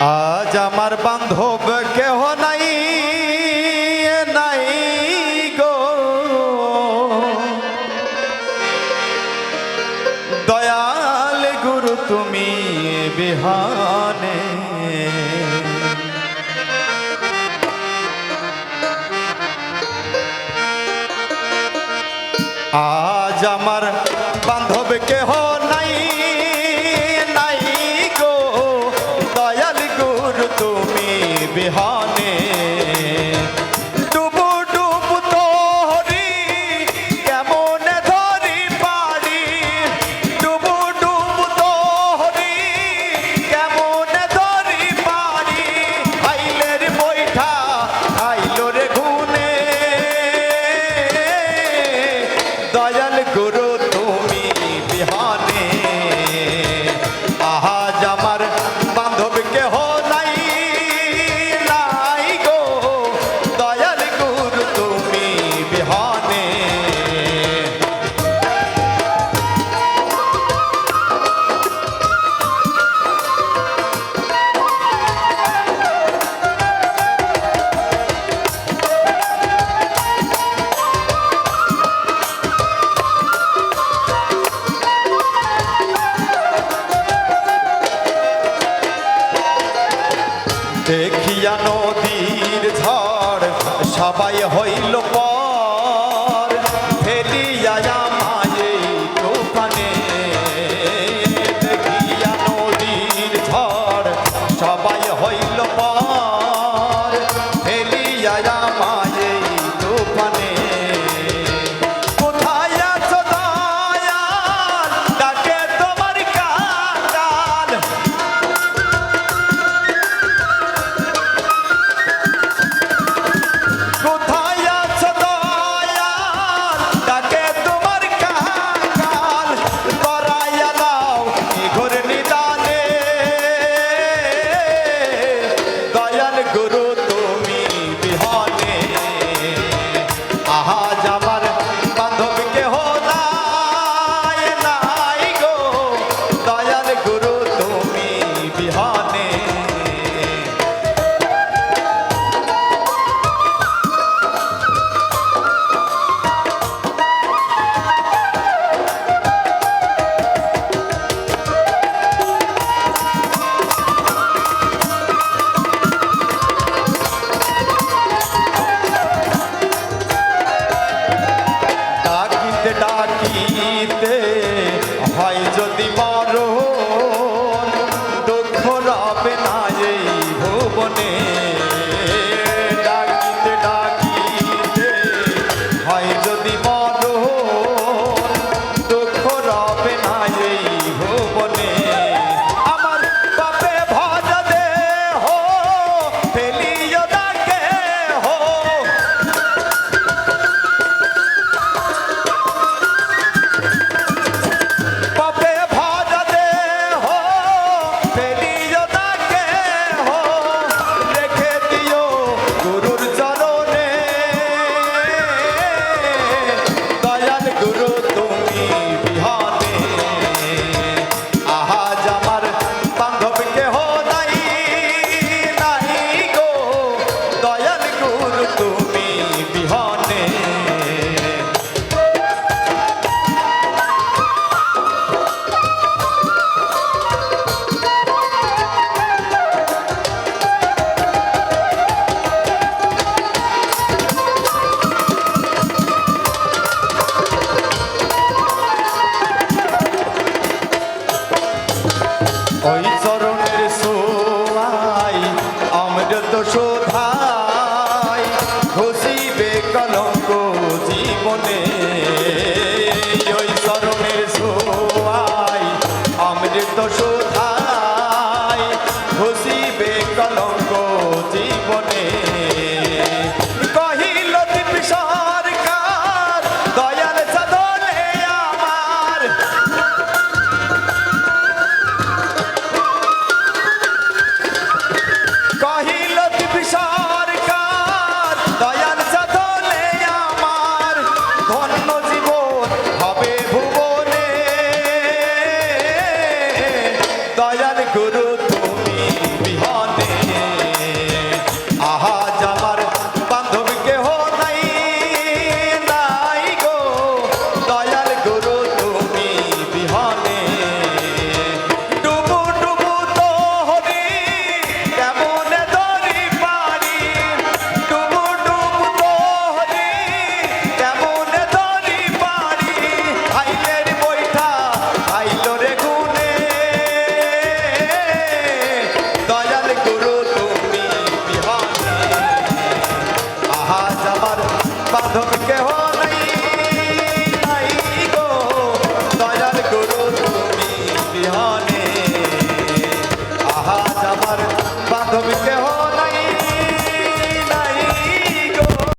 আজ আমার বান্ধব কেহ নাই নাই গো। দয়াল গুরু, তুমি বিহানে। আজ আমার বান্ধব কেহ দেখিয়া নদীর ঝড়, সবাই হইল পর। ফেলিয়া মায়ে দোকানে দেখিয়া নদীর ঝড়, সবাই হইল পর। ফেলিয়া মায়ে ওই চরণের সোয়াই অমৃত শোধাই। ঘষিবে কলঙ্ক জীবনে। দয়াল গুরু